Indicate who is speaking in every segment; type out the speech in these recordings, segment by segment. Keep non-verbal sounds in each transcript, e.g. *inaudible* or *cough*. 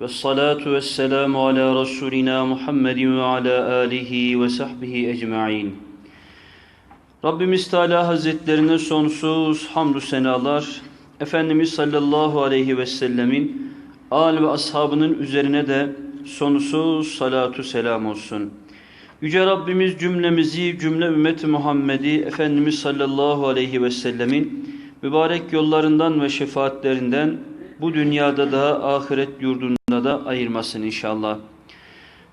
Speaker 1: Vessalatu vesselamu ala Resulina Muhammedin ve ala alihi ve sahbihi ecma'in. Rabbimiz Teala Hazretlerine sonsuz hamdü senalar, Efendimiz sallallahu aleyhi ve sellemin al ve ashabının üzerine de sonsuz salatu selam olsun. Yüce Rabbimiz cümlemizi, cümle ümmeti Muhammed'i Efendimiz sallallahu aleyhi ve sellemin mübarek yollarından ve şefaatlerinden bu dünyada da ahiret yurdunda da ayırmasın inşallah.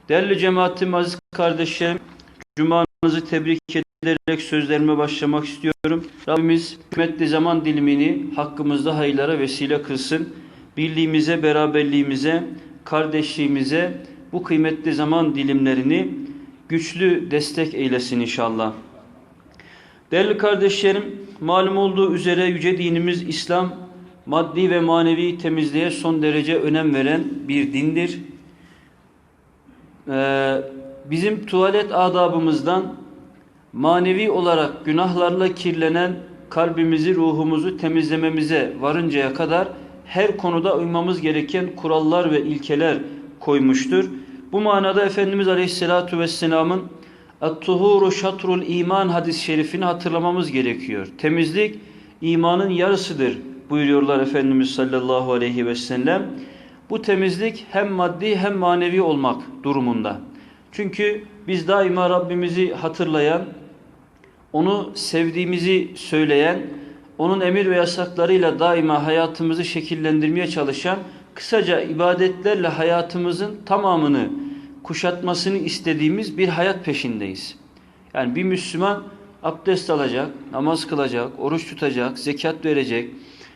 Speaker 1: Değerli cemaatim, aziz kardeşlerim, Cuma'nızı tebrik ederek sözlerime başlamak istiyorum. Rabbimiz hikmetli zaman dilimini hakkımızda hayırlara vesile kılsın. Birliğimize, beraberliğimize, kardeşliğimize bu kıymetli zaman dilimlerini güçlü destek eylesin inşallah. Değerli kardeşlerim, malum olduğu üzere yüce dinimiz İslam, maddi ve manevi temizliğe son derece önem veren bir dindir. Ee, bizim tuvalet adabımızdan manevi olarak günahlarla kirlenen kalbimizi, ruhumuzu temizlememize varıncaya kadar her konuda uymamız gereken kurallar ve ilkeler koymuştur. Bu manada Efendimiz Aleyhisselatü Vesselam'ın At-tuhuru şatrul iman hadis-i şerifini hatırlamamız gerekiyor. Temizlik imanın yarısıdır buyuruyorlar Efendimiz sallallahu aleyhi ve sellem. Bu temizlik hem maddi hem manevi olmak durumunda. Çünkü biz daima Rabbimizi hatırlayan, onu sevdiğimizi söyleyen, onun emir ve yasaklarıyla daima hayatımızı şekillendirmeye çalışan, kısaca ibadetlerle hayatımızın tamamını kuşatmasını istediğimiz bir hayat peşindeyiz. Yani bir Müslüman abdest alacak, namaz kılacak, oruç tutacak, zekat verecek,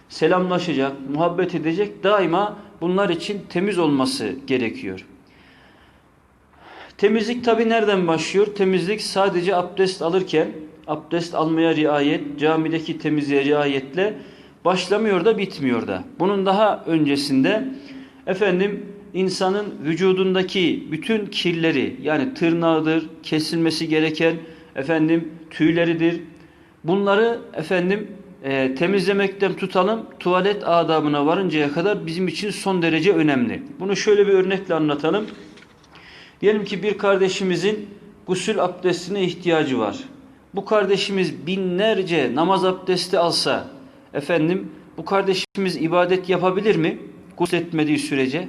Speaker 1: selamlaşacak, muhabbet edecek. Daima bunlar için temiz olması gerekiyor. Temizlik tabi nereden başlıyor? Temizlik sadece abdest alırken, abdest almaya riayet, camideki temizliğe riayetle başlamıyor da bitmiyor da. Bunun daha öncesinde efendim insanın vücudundaki bütün kirleri yani tırnağıdır, kesilmesi gereken efendim tüyleridir. Bunları efendim e, temizlemekten tutalım tuvalet adabına varıncaya kadar bizim için son derece önemli. Bunu şöyle bir örnekle anlatalım. Diyelim ki bir kardeşimizin gusül abdestine ihtiyacı var. Bu kardeşimiz binlerce namaz abdesti alsa efendim bu kardeşimiz ibadet yapabilir mi? Gusletmediği sürece.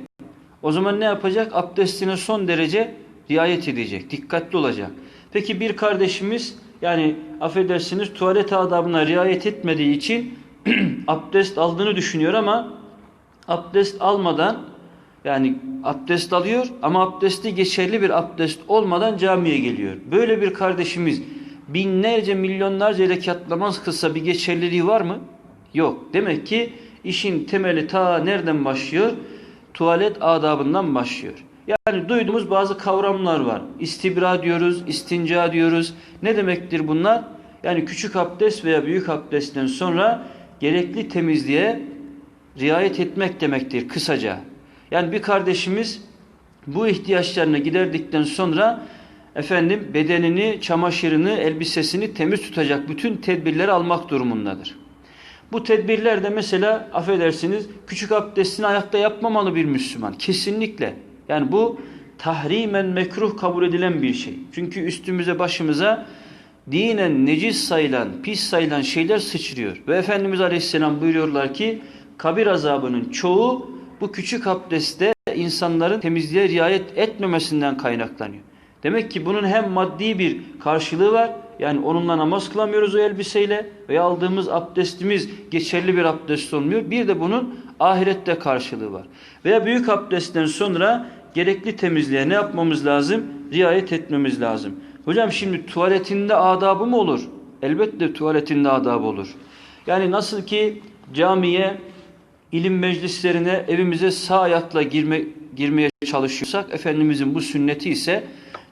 Speaker 1: O zaman ne yapacak? Abdestine son derece riayet edecek, dikkatli olacak. Peki bir kardeşimiz yani affedersiniz tuvalet adabına riayet etmediği için *clears throat* abdest aldığını düşünüyor ama abdest almadan yani abdest alıyor ama abdesti geçerli bir abdest olmadan camiye geliyor. Böyle bir kardeşimiz binlerce milyonlarca rekat namaz kılsa bir geçerliliği var mı? Yok. Demek ki işin temeli ta nereden başlıyor? tuvalet adabından başlıyor. Yani duyduğumuz bazı kavramlar var. İstibra diyoruz, istinca diyoruz. Ne demektir bunlar? Yani küçük abdest veya büyük abdestten sonra gerekli temizliğe riayet etmek demektir kısaca. Yani bir kardeşimiz bu ihtiyaçlarını giderdikten sonra efendim bedenini, çamaşırını, elbisesini temiz tutacak bütün tedbirleri almak durumundadır. Bu tedbirlerde mesela affedersiniz küçük abdestini ayakta yapmamalı bir Müslüman. Kesinlikle. Yani bu tahrimen mekruh kabul edilen bir şey. Çünkü üstümüze başımıza dinen necis sayılan, pis sayılan şeyler sıçrıyor. Ve Efendimiz Aleyhisselam buyuruyorlar ki kabir azabının çoğu bu küçük abdestte insanların temizliğe riayet etmemesinden kaynaklanıyor. Demek ki bunun hem maddi bir karşılığı var yani onunla namaz kılamıyoruz o elbiseyle veya aldığımız abdestimiz geçerli bir abdest olmuyor. Bir de bunun ahirette karşılığı var. Veya büyük abdestten sonra gerekli temizliğe ne yapmamız lazım? Riayet etmemiz lazım. Hocam şimdi tuvaletinde adabı mı olur? Elbette tuvaletinde adabı olur. Yani nasıl ki camiye, ilim meclislerine, evimize sağ ayakla girme, girmeye çalışıyorsak, Efendimizin bu sünneti ise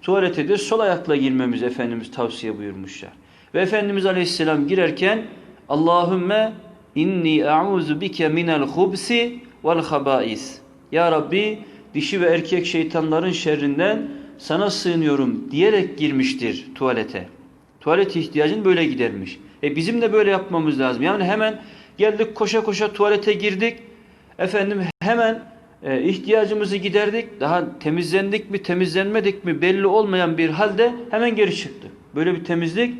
Speaker 1: Tuvalete de sol ayakla girmemiz Efendimiz tavsiye buyurmuşlar. Ve Efendimiz Aleyhisselam girerken Allahümme inni e'uzu bike minel hubsi vel habais. Ya Rabbi dişi ve erkek şeytanların şerrinden sana sığınıyorum diyerek girmiştir tuvalete. Tuvalet ihtiyacını böyle gidermiş. E bizim de böyle yapmamız lazım. Yani hemen geldik koşa koşa tuvalete girdik. Efendim hemen e, ihtiyacımızı giderdik. Daha temizlendik mi temizlenmedik mi belli olmayan bir halde hemen geri çıktı. Böyle bir temizlik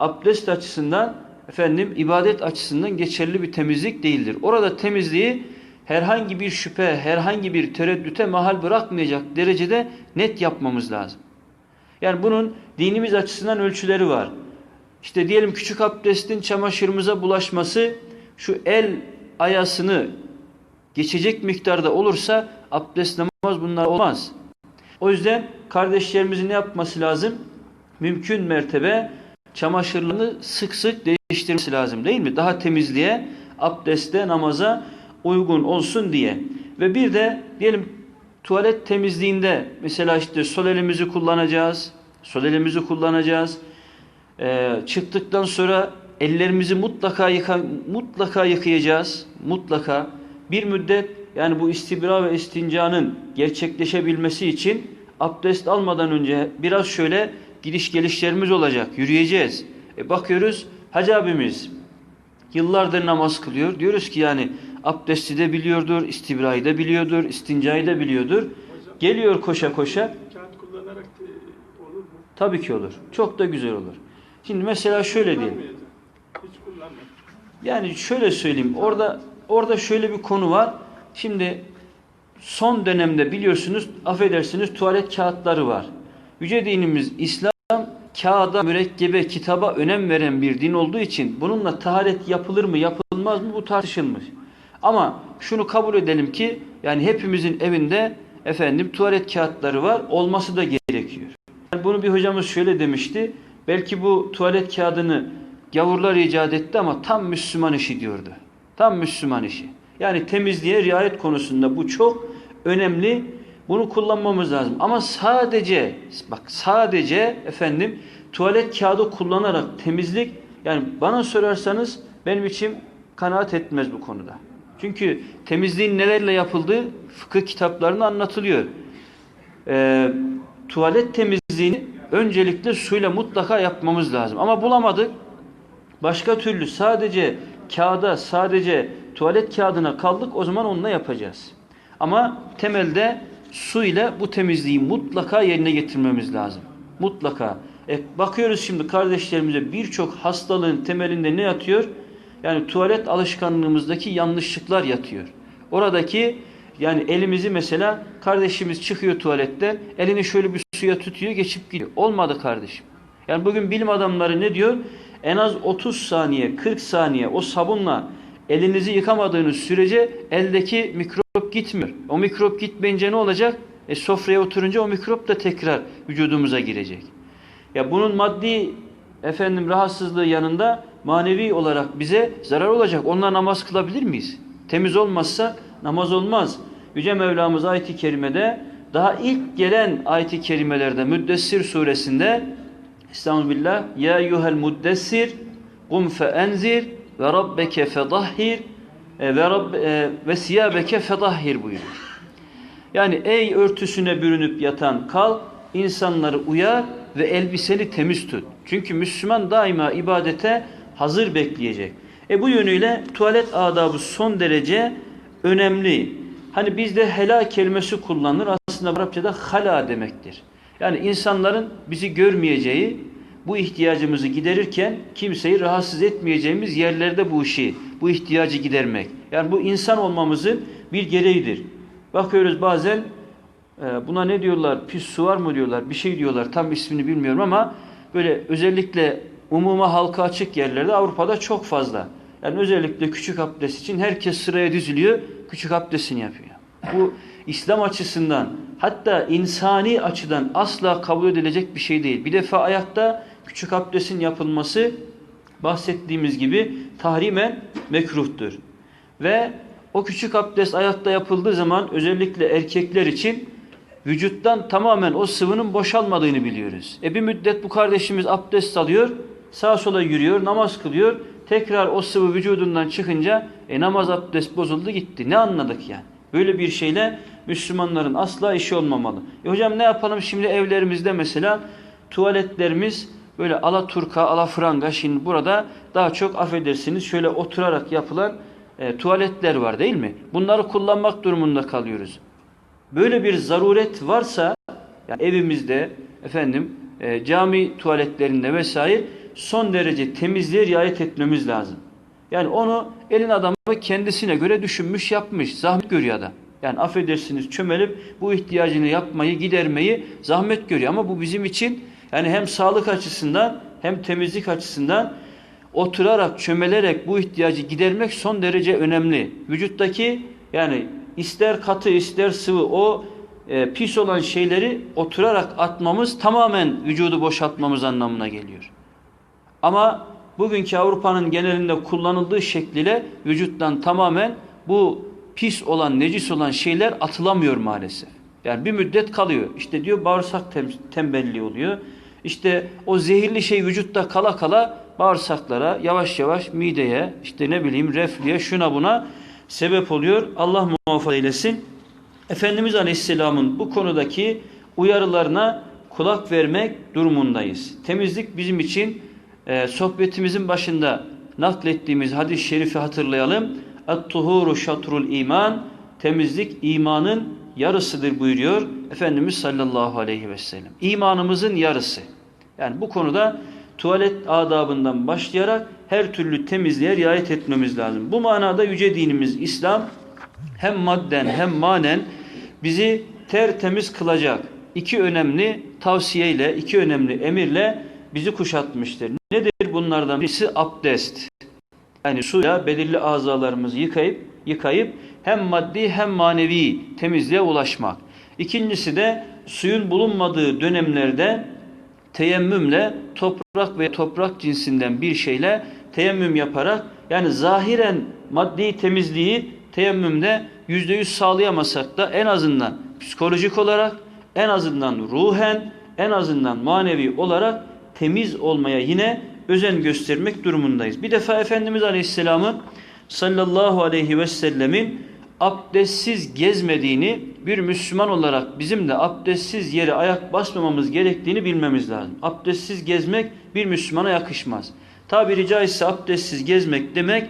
Speaker 1: abdest açısından efendim ibadet açısından geçerli bir temizlik değildir. Orada temizliği herhangi bir şüphe, herhangi bir tereddüte mahal bırakmayacak derecede net yapmamız lazım. Yani bunun dinimiz açısından ölçüleri var. İşte diyelim küçük abdestin çamaşırımıza bulaşması şu el ayasını geçecek miktarda olursa abdest namaz bunlar olmaz. O yüzden kardeşlerimizin ne yapması lazım? Mümkün mertebe çamaşırlarını sık sık değiştirmesi lazım değil mi? Daha temizliğe, abdeste, namaza uygun olsun diye. Ve bir de diyelim tuvalet temizliğinde mesela işte sol elimizi kullanacağız. Sol elimizi kullanacağız. Ee, çıktıktan sonra ellerimizi mutlaka yıka, mutlaka yıkayacağız. Mutlaka bir müddet yani bu istibra ve istincanın gerçekleşebilmesi için abdest almadan önce biraz şöyle gidiş gelişlerimiz olacak. Yürüyeceğiz. E bakıyoruz Hacı abimiz yıllardır namaz kılıyor. Diyoruz ki yani abdesti de biliyordur, istibrayı da biliyordur, istincayı da biliyordur. Geliyor koşa koşa.
Speaker 2: Kağıt?
Speaker 1: Tabii ki olur. Çok da güzel olur. Şimdi mesela şöyle diyelim. Yani şöyle söyleyeyim. Orada orada şöyle bir konu var. Şimdi son dönemde biliyorsunuz affedersiniz tuvalet kağıtları var. Yüce dinimiz İslam kağıda, mürekkebe, kitaba önem veren bir din olduğu için bununla taharet yapılır mı yapılmaz mı bu tartışılmış. Ama şunu kabul edelim ki yani hepimizin evinde efendim tuvalet kağıtları var olması da gerekiyor. Yani bunu bir hocamız şöyle demişti. Belki bu tuvalet kağıdını gavurlar icat etti ama tam Müslüman işi diyordu. Tam Müslüman işi. Yani temizliğe riayet konusunda bu çok önemli. Bunu kullanmamız lazım. Ama sadece bak sadece efendim tuvalet kağıdı kullanarak temizlik yani bana sorarsanız benim için kanaat etmez bu konuda. Çünkü temizliğin nelerle yapıldığı fıkıh kitaplarında anlatılıyor. Ee, tuvalet temizliğini öncelikle suyla mutlaka yapmamız lazım. Ama bulamadık. Başka türlü sadece kağıda, sadece tuvalet kağıdına kaldık o zaman onunla yapacağız. Ama temelde su ile bu temizliği mutlaka yerine getirmemiz lazım. Mutlaka. E, bakıyoruz şimdi kardeşlerimize birçok hastalığın temelinde ne yatıyor? Yani tuvalet alışkanlığımızdaki yanlışlıklar yatıyor. Oradaki yani elimizi mesela kardeşimiz çıkıyor tuvaletten elini şöyle bir suya tutuyor geçip gidiyor. Olmadı kardeşim. Yani bugün bilim adamları ne diyor? En az 30 saniye 40 saniye o sabunla elinizi yıkamadığınız sürece eldeki mikrop gitmiyor. O mikrop gitmeyince ne olacak? E sofraya oturunca o mikrop da tekrar vücudumuza girecek. Ya bunun maddi efendim rahatsızlığı yanında manevi olarak bize zarar olacak. Onunla namaz kılabilir miyiz? Temiz olmazsa namaz olmaz. Yüce Mevlamız ayet-i kerimede daha ilk gelen ayet-i kerimelerde Müddessir suresinde Estağfirullah ya yuhel muddessir kum fe enzir ve rabbeke fedahhir e, ve rabb e, ve siyabeke fedahhir buyuruyor. Yani ey örtüsüne bürünüp yatan kal, insanları uyar ve elbiseni temiz tut. Çünkü Müslüman daima ibadete hazır bekleyecek. E bu yönüyle tuvalet adabı son derece önemli. Hani bizde helal kelimesi kullanılır. Aslında Arapçada hala demektir. Yani insanların bizi görmeyeceği, bu ihtiyacımızı giderirken kimseyi rahatsız etmeyeceğimiz yerlerde bu işi, bu ihtiyacı gidermek. Yani bu insan olmamızın bir gereğidir. Bakıyoruz bazen e, buna ne diyorlar, pis su var mı diyorlar, bir şey diyorlar, tam ismini bilmiyorum ama böyle özellikle umuma halka açık yerlerde Avrupa'da çok fazla. Yani özellikle küçük abdest için herkes sıraya diziliyor, küçük abdestini yapıyor. Bu İslam açısından hatta insani açıdan asla kabul edilecek bir şey değil. Bir defa ayakta küçük abdestin yapılması bahsettiğimiz gibi tahrimen mekruhtur. Ve o küçük abdest ayakta yapıldığı zaman özellikle erkekler için vücuttan tamamen o sıvının boşalmadığını biliyoruz. E bir müddet bu kardeşimiz abdest alıyor, sağa sola yürüyor, namaz kılıyor. Tekrar o sıvı vücudundan çıkınca e namaz abdest bozuldu gitti. Ne anladık yani? Böyle bir şeyle Müslümanların asla işi olmamalı. E hocam ne yapalım şimdi evlerimizde mesela tuvaletlerimiz böyle ala turka, ala franga şimdi burada daha çok affedersiniz şöyle oturarak yapılan e, tuvaletler var değil mi? Bunları kullanmak durumunda kalıyoruz. Böyle bir zaruret varsa yani evimizde efendim e, cami tuvaletlerinde vesaire son derece temizliğe riayet etmemiz lazım. Yani onu elin adamı kendisine göre düşünmüş yapmış. Zahmet görüyor adam. Yani affedersiniz çömelip bu ihtiyacını yapmayı, gidermeyi zahmet görüyor. Ama bu bizim için yani hem sağlık açısından hem temizlik açısından oturarak, çömelerek bu ihtiyacı gidermek son derece önemli. Vücuttaki yani ister katı ister sıvı o e, pis olan şeyleri oturarak atmamız tamamen vücudu boşaltmamız anlamına geliyor. Ama bugünkü Avrupa'nın genelinde kullanıldığı şekliyle vücuttan tamamen bu pis olan, necis olan şeyler atılamıyor maalesef. Yani bir müddet kalıyor. İşte diyor bağırsak tem tembelliği oluyor. İşte o zehirli şey vücutta kala kala bağırsaklara, yavaş yavaş mideye, işte ne bileyim reflüye, şuna buna sebep oluyor. Allah muhafaza eylesin. Efendimiz Aleyhisselam'ın bu konudaki uyarılarına kulak vermek durumundayız. Temizlik bizim için e, sohbetimizin başında naklettiğimiz hadis-i şerifi hatırlayalım. Et-tuhuru şatrul iman. Temizlik imanın yarısıdır buyuruyor Efendimiz sallallahu aleyhi ve sellem. İmanımızın yarısı. Yani bu konuda tuvalet adabından başlayarak her türlü temizliğe riayet etmemiz lazım. Bu manada yüce dinimiz İslam hem madden hem manen bizi tertemiz kılacak iki önemli tavsiyeyle, iki önemli emirle bizi kuşatmıştır. Nedir bunlardan birisi? Abdest. Yani suyla belirli azalarımızı yıkayıp yıkayıp hem maddi hem manevi temizliğe ulaşmak. İkincisi de suyun bulunmadığı dönemlerde teyemmümle toprak ve toprak cinsinden bir şeyle teyemmüm yaparak yani zahiren maddi temizliği teyemmümde yüzde yüz sağlayamasak da en azından psikolojik olarak en azından ruhen en azından manevi olarak temiz olmaya yine özen göstermek durumundayız. Bir defa Efendimiz Aleyhisselam'ın sallallahu aleyhi ve sellemin abdestsiz gezmediğini bir Müslüman olarak bizim de abdestsiz yere ayak basmamamız gerektiğini bilmemiz lazım. Abdestsiz gezmek bir Müslümana yakışmaz. Tabiri caizse abdestsiz gezmek demek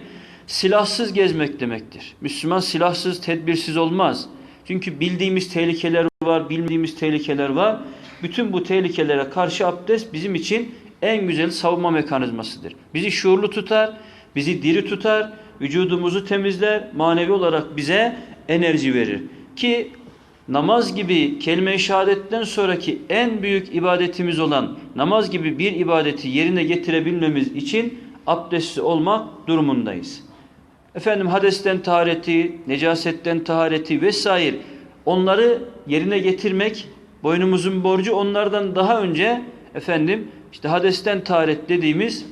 Speaker 1: silahsız gezmek demektir. Müslüman silahsız, tedbirsiz olmaz. Çünkü bildiğimiz tehlikeler var, bilmediğimiz tehlikeler var. Bütün bu tehlikelere karşı abdest bizim için en güzel savunma mekanizmasıdır. Bizi şuurlu tutar, bizi diri tutar, vücudumuzu temizler, manevi olarak bize enerji verir. Ki namaz gibi kelime-i şehadetten sonraki en büyük ibadetimiz olan namaz gibi bir ibadeti yerine getirebilmemiz için abdestli olmak durumundayız. Efendim hadesten tahareti, necasetten tahareti vesaire onları yerine getirmek boynumuzun borcu onlardan daha önce efendim işte hadesten taharet dediğimiz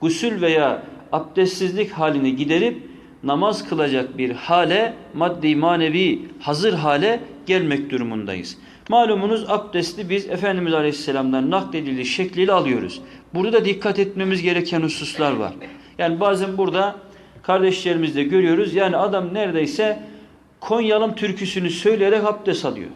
Speaker 1: gusül veya abdestsizlik halini giderip namaz kılacak bir hale maddi manevi hazır hale gelmek durumundayız. Malumunuz abdesti biz Efendimiz Aleyhisselam'dan nakledildiği şekliyle alıyoruz. Burada da dikkat etmemiz gereken hususlar var. Yani bazen burada kardeşlerimizde görüyoruz. Yani adam neredeyse Konyalım türküsünü söyleyerek abdest alıyor.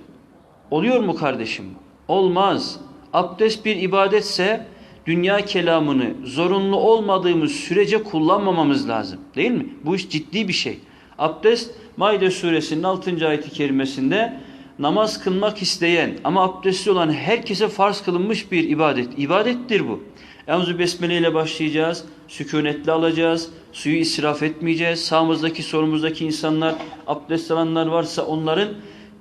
Speaker 1: Oluyor mu kardeşim? Olmaz. Abdest bir ibadetse dünya kelamını zorunlu olmadığımız sürece kullanmamamız lazım. Değil mi? Bu iş ciddi bir şey. Abdest Maide suresinin 6. ayeti kerimesinde namaz kılmak isteyen ama abdestli olan herkese farz kılınmış bir ibadet. İbadettir bu. Enzu besmele ile başlayacağız. Sükunetle alacağız. Suyu israf etmeyeceğiz. Sağımızdaki solumuzdaki insanlar abdest alanlar varsa onların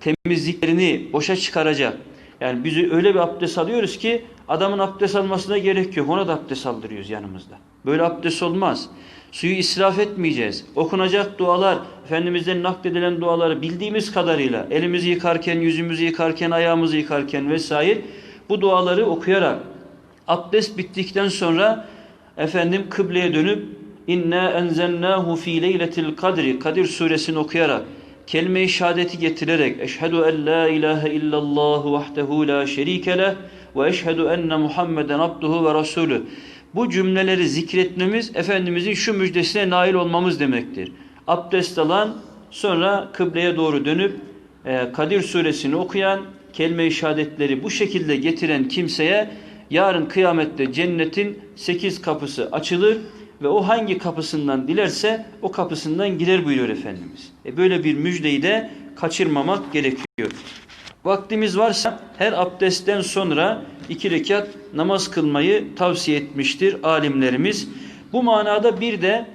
Speaker 1: temizliklerini boşa çıkaracak. Yani biz öyle bir abdest alıyoruz ki adamın abdest almasına gerek yok. Ona da abdest aldırıyoruz yanımızda. Böyle abdest olmaz. Suyu israf etmeyeceğiz. Okunacak dualar, Efendimiz'den nakledilen duaları bildiğimiz kadarıyla elimizi yıkarken, yüzümüzü yıkarken, ayağımızı yıkarken vesaire bu duaları okuyarak abdest bittikten sonra efendim kıbleye dönüp inna enzelnahu fi leyletil kadri Kadir suresini okuyarak kelime-i şehadeti getirerek eşhedü en la ilahe illallah vahdehu la şerike leh ve eşhedü enne Muhammeden abduhu ve rasulü bu cümleleri zikretmemiz Efendimizin şu müjdesine nail olmamız demektir. Abdest alan sonra kıbleye doğru dönüp e, Kadir suresini okuyan kelime-i şehadetleri bu şekilde getiren kimseye yarın kıyamette cennetin sekiz kapısı açılır ve o hangi kapısından dilerse o kapısından girer buyuruyor Efendimiz. E böyle bir müjdeyi de kaçırmamak gerekiyor. Vaktimiz varsa her abdestten sonra iki rekat namaz kılmayı tavsiye etmiştir alimlerimiz. Bu manada bir de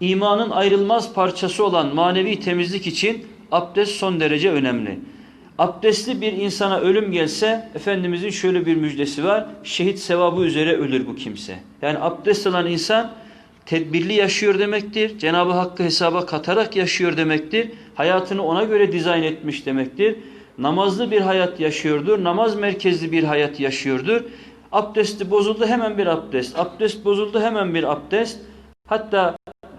Speaker 1: imanın ayrılmaz parçası olan manevi temizlik için abdest son derece önemli. Abdestli bir insana ölüm gelse Efendimizin şöyle bir müjdesi var. Şehit sevabı üzere ölür bu kimse. Yani abdest alan insan tedbirli yaşıyor demektir. Cenab-ı Hakk'ı hesaba katarak yaşıyor demektir. Hayatını ona göre dizayn etmiş demektir. Namazlı bir hayat yaşıyordur. Namaz merkezli bir hayat yaşıyordur. Abdesti bozuldu hemen bir abdest. Abdest bozuldu hemen bir abdest. Hatta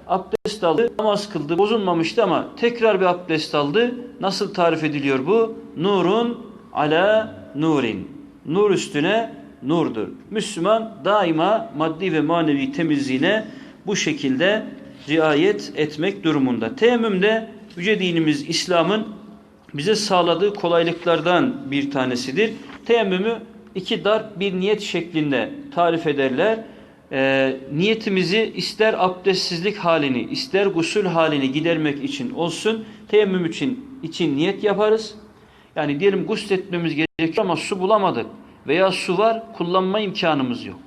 Speaker 1: abdest aldı, namaz kıldı, bozulmamıştı ama tekrar bir abdest aldı. Nasıl tarif ediliyor bu? Nurun ala nurin. Nur üstüne nurdur. Müslüman daima maddi ve manevi temizliğine bu şekilde riayet etmek durumunda. Teyemmüm de Yüce Dinimiz İslam'ın bize sağladığı kolaylıklardan bir tanesidir. Teyemmümü iki darp bir niyet şeklinde tarif ederler. Ee, niyetimizi ister abdestsizlik halini ister gusül halini gidermek için olsun teyemmüm için için niyet yaparız. Yani diyelim gusletmemiz gerekiyor ama su bulamadık veya su var kullanma imkanımız yok.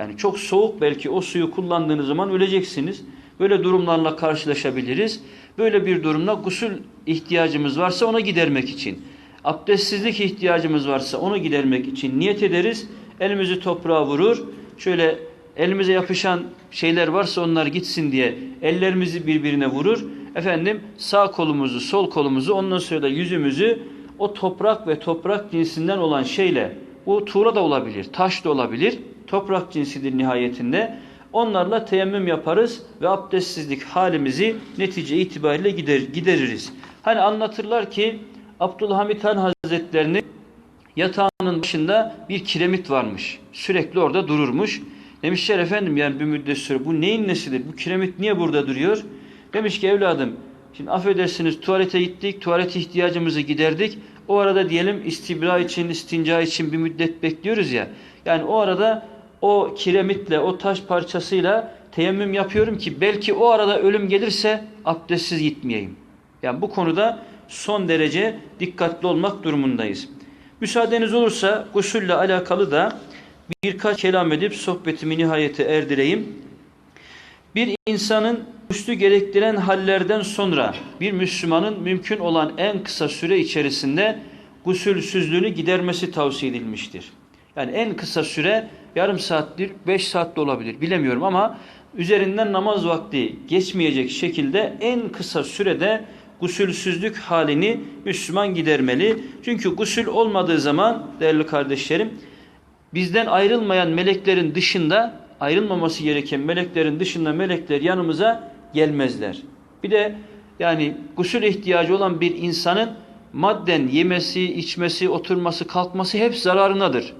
Speaker 1: Yani çok soğuk belki o suyu kullandığınız zaman öleceksiniz. Böyle durumlarla karşılaşabiliriz. Böyle bir durumda gusül ihtiyacımız varsa ona gidermek için. Abdestsizlik ihtiyacımız varsa onu gidermek için niyet ederiz. Elimizi toprağa vurur. Şöyle elimize yapışan şeyler varsa onlar gitsin diye ellerimizi birbirine vurur. Efendim sağ kolumuzu, sol kolumuzu, ondan sonra da yüzümüzü o toprak ve toprak cinsinden olan şeyle, bu tuğla da olabilir, taş da olabilir, toprak cinsidir nihayetinde. Onlarla teyemmüm yaparız ve abdestsizlik halimizi netice itibariyle gider, gideririz. Hani anlatırlar ki Abdülhamit Han Hazretlerini yatağının başında bir kiremit varmış. Sürekli orada dururmuş. Demişler efendim yani bir müddet sonra bu neyin nesidir? Bu kiremit niye burada duruyor? Demiş ki evladım şimdi affedersiniz tuvalete gittik. Tuvalet ihtiyacımızı giderdik. O arada diyelim istibra için, istinca için bir müddet bekliyoruz ya. Yani o arada o kiremitle, o taş parçasıyla teyemmüm yapıyorum ki belki o arada ölüm gelirse abdestsiz gitmeyeyim. Yani bu konuda son derece dikkatli olmak durumundayız. Müsaadeniz olursa gusülle alakalı da birkaç kelam edip sohbetimi nihayete erdireyim. Bir insanın üstü gerektiren hallerden sonra bir Müslümanın mümkün olan en kısa süre içerisinde gusülsüzlüğünü gidermesi tavsiye edilmiştir. Yani en kısa süre yarım saattir, beş saat de olabilir bilemiyorum ama üzerinden namaz vakti geçmeyecek şekilde en kısa sürede gusülsüzlük halini Müslüman gidermeli. Çünkü gusül olmadığı zaman değerli kardeşlerim bizden ayrılmayan meleklerin dışında ayrılmaması gereken meleklerin dışında melekler yanımıza gelmezler. Bir de yani gusül ihtiyacı olan bir insanın madden yemesi, içmesi, oturması, kalkması hep zararınadır.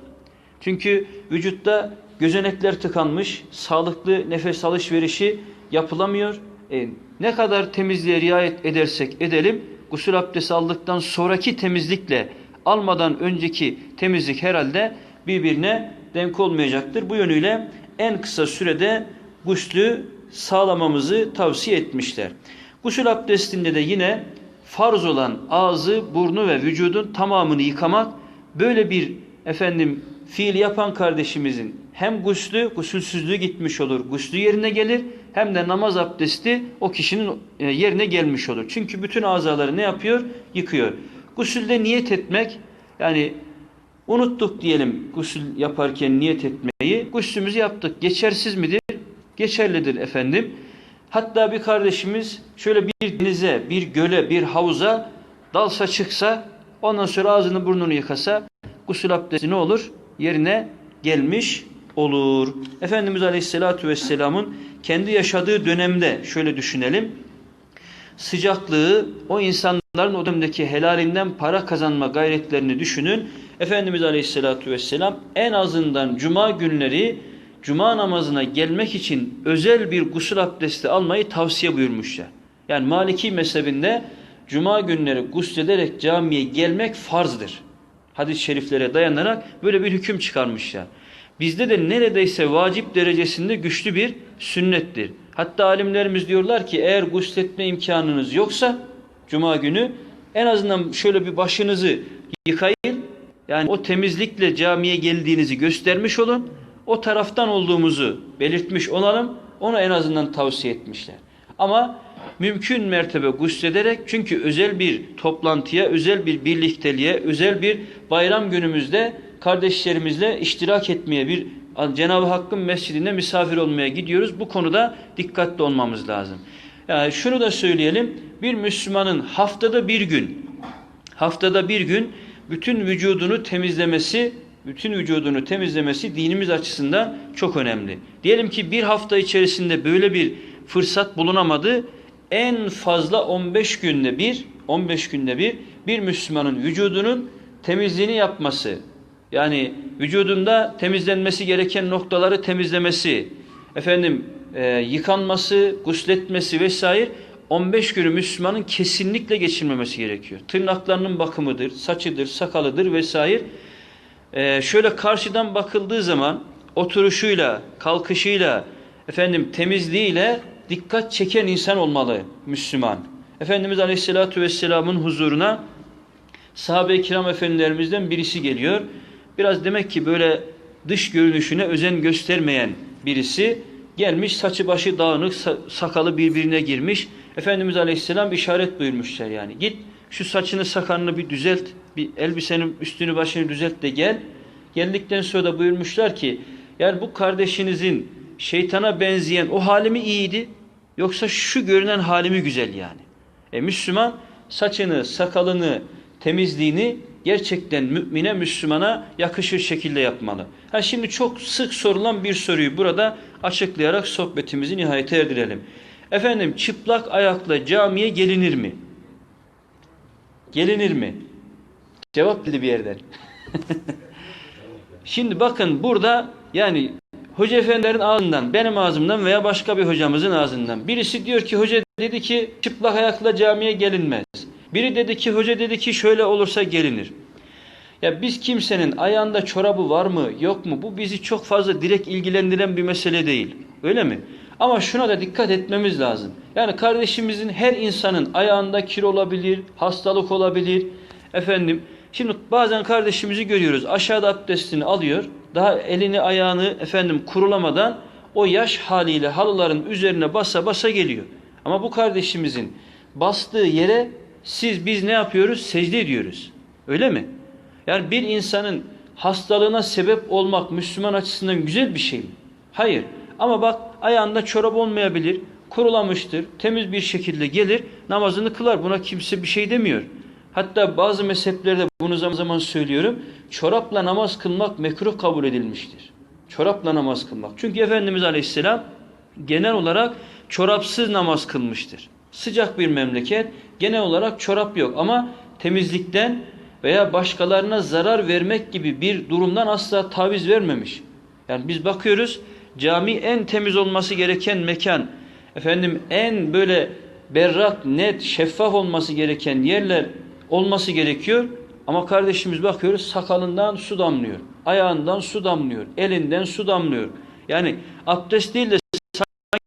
Speaker 1: Çünkü vücutta gözenekler tıkanmış, sağlıklı nefes alışverişi yapılamıyor. E, ne kadar temizliğe riayet edersek edelim, gusül abdesti aldıktan sonraki temizlikle almadan önceki temizlik herhalde birbirine denk olmayacaktır. Bu yönüyle en kısa sürede guslü sağlamamızı tavsiye etmişler. Gusül abdestinde de yine farz olan ağzı, burnu ve vücudun tamamını yıkamak böyle bir efendim fiil yapan kardeşimizin hem guslü, gusülsüzlüğü gitmiş olur, guslü yerine gelir hem de namaz abdesti o kişinin e, yerine gelmiş olur. Çünkü bütün azaları ne yapıyor? Yıkıyor. Gusülde niyet etmek yani unuttuk diyelim gusül yaparken niyet etmeyi. Guslümüzü yaptık. Geçersiz midir? Geçerlidir efendim. Hatta bir kardeşimiz şöyle bir denize, bir göle, bir havuza dalsa çıksa ondan sonra ağzını burnunu yıkasa gusül abdesti ne olur? Yerine gelmiş olur. Efendimiz Aleyhisselatü Vesselam'ın kendi yaşadığı dönemde şöyle düşünelim. Sıcaklığı o insanların o dönemdeki helalinden para kazanma gayretlerini düşünün. Efendimiz Aleyhisselatü Vesselam en azından cuma günleri cuma namazına gelmek için özel bir gusül abdesti almayı tavsiye buyurmuşlar. Yani Maliki mezhebinde cuma günleri guslederek camiye gelmek farzdır. Hadis-i şeriflere dayanarak böyle bir hüküm çıkarmışlar. Bizde de neredeyse vacip derecesinde güçlü bir sünnettir. Hatta alimlerimiz diyorlar ki eğer gusletme imkanınız yoksa cuma günü en azından şöyle bir başınızı yıkayın. Yani o temizlikle camiye geldiğinizi göstermiş olun. O taraftan olduğumuzu belirtmiş olalım. Onu en azından tavsiye etmişler. Ama mümkün mertebe guslederek çünkü özel bir toplantıya, özel bir birlikteliğe, özel bir bayram günümüzde kardeşlerimizle iştirak etmeye bir Cenab-ı Hakk'ın mescidinde misafir olmaya gidiyoruz. Bu konuda dikkatli olmamız lazım. Yani şunu da söyleyelim. Bir Müslümanın haftada bir gün haftada bir gün bütün vücudunu temizlemesi, bütün vücudunu temizlemesi dinimiz açısından çok önemli. Diyelim ki bir hafta içerisinde böyle bir fırsat bulunamadı. En fazla 15 günde bir, 15 günde bir bir Müslümanın vücudunun temizliğini yapması. Yani vücudunda temizlenmesi gereken noktaları temizlemesi, efendim e, yıkanması, gusletmesi vesaire 15 günü Müslümanın kesinlikle geçirmemesi gerekiyor. Tırnaklarının bakımıdır, saçıdır, sakalıdır vesaire. Ee, şöyle karşıdan bakıldığı zaman oturuşuyla, kalkışıyla, efendim temizliğiyle dikkat çeken insan olmalı Müslüman. Efendimiz Aleyhisselatü Vesselam'ın huzuruna sahabe-i kiram efendilerimizden birisi geliyor. Biraz demek ki böyle dış görünüşüne özen göstermeyen birisi gelmiş saçı başı dağınık sakalı birbirine girmiş. Efendimiz Aleyhisselam işaret buyurmuşlar yani. Git şu saçını sakalını bir düzelt. Bir elbisenin üstünü başını düzelt de gel. Geldikten sonra da buyurmuşlar ki yani bu kardeşinizin şeytana benzeyen o hali mi iyiydi? Yoksa şu görünen hali mi güzel yani? E Müslüman saçını, sakalını, temizliğini gerçekten mümine, Müslümana yakışır şekilde yapmalı. Ha şimdi çok sık sorulan bir soruyu burada açıklayarak sohbetimizi nihayete erdirelim. Efendim çıplak ayakla camiye gelinir mi? Gelinir mi? Cevap dedi bir yerden. *laughs* Şimdi bakın burada yani hoca efendilerin ağzından, benim ağzımdan veya başka bir hocamızın ağzından. Birisi diyor ki hoca dedi ki çıplak ayakla camiye gelinmez. Biri dedi ki hoca dedi ki şöyle olursa gelinir. Ya biz kimsenin ayağında çorabı var mı yok mu bu bizi çok fazla direkt ilgilendiren bir mesele değil. Öyle mi? Ama şuna da dikkat etmemiz lazım. Yani kardeşimizin her insanın ayağında kir olabilir, hastalık olabilir. Efendim şimdi bazen kardeşimizi görüyoruz aşağıda abdestini alıyor. Daha elini ayağını efendim kurulamadan o yaş haliyle halıların üzerine basa basa geliyor. Ama bu kardeşimizin bastığı yere siz biz ne yapıyoruz? Secde ediyoruz. Öyle mi? Yani bir insanın hastalığına sebep olmak Müslüman açısından güzel bir şey mi? Hayır. Ama bak ayağında çorap olmayabilir, kurulamıştır, temiz bir şekilde gelir, namazını kılar. Buna kimse bir şey demiyor. Hatta bazı mezheplerde bunu zaman zaman söylüyorum. Çorapla namaz kılmak mekruh kabul edilmiştir. Çorapla namaz kılmak. Çünkü Efendimiz Aleyhisselam genel olarak çorapsız namaz kılmıştır. Sıcak bir memleket genel olarak çorap yok ama temizlikten veya başkalarına zarar vermek gibi bir durumdan asla taviz vermemiş. Yani biz bakıyoruz cami en temiz olması gereken mekan. Efendim en böyle berrak, net, şeffaf olması gereken yerler olması gerekiyor. Ama kardeşimiz bakıyoruz sakalından su damlıyor. Ayağından su damlıyor. Elinden su damlıyor. Yani abdest değil de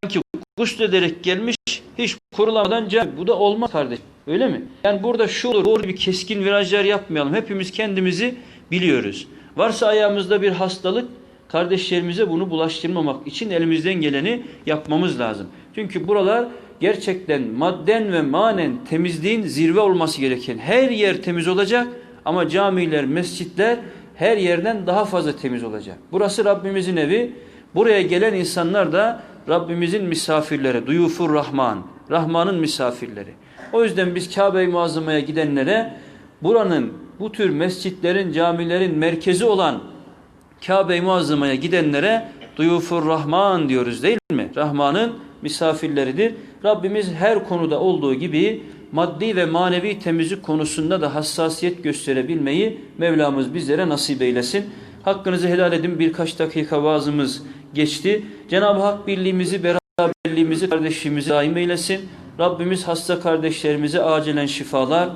Speaker 1: sanki guslederek gelmiş hiç kurulamadan cami. Bu da olmaz kardeş. Öyle mi? Yani burada şu olur, doğru bir keskin virajlar yapmayalım. Hepimiz kendimizi biliyoruz. Varsa ayağımızda bir hastalık kardeşlerimize bunu bulaştırmamak için elimizden geleni yapmamız lazım. Çünkü buralar gerçekten madden ve manen temizliğin zirve olması gereken her yer temiz olacak ama camiler, mescitler her yerden daha fazla temiz olacak. Burası Rabbimizin evi. Buraya gelen insanlar da Rabbimizin misafirleri, duyufur Rahman, Rahman'ın misafirleri. O yüzden biz Kabe-i Muazzama'ya gidenlere buranın bu tür mescitlerin, camilerin merkezi olan Kabe-i Muazzama'ya gidenlere duyufur Rahman diyoruz değil mi? Rahman'ın misafirleridir. Rabbimiz her konuda olduğu gibi maddi ve manevi temizlik konusunda da hassasiyet gösterebilmeyi Mevlamız bizlere nasip eylesin. Hakkınızı helal edin. Birkaç dakika vaazımız geçti. Cenab-ı Hak birliğimizi, beraberliğimizi, kardeşliğimizi daim eylesin. Rabbimiz hasta kardeşlerimize acilen şifalar,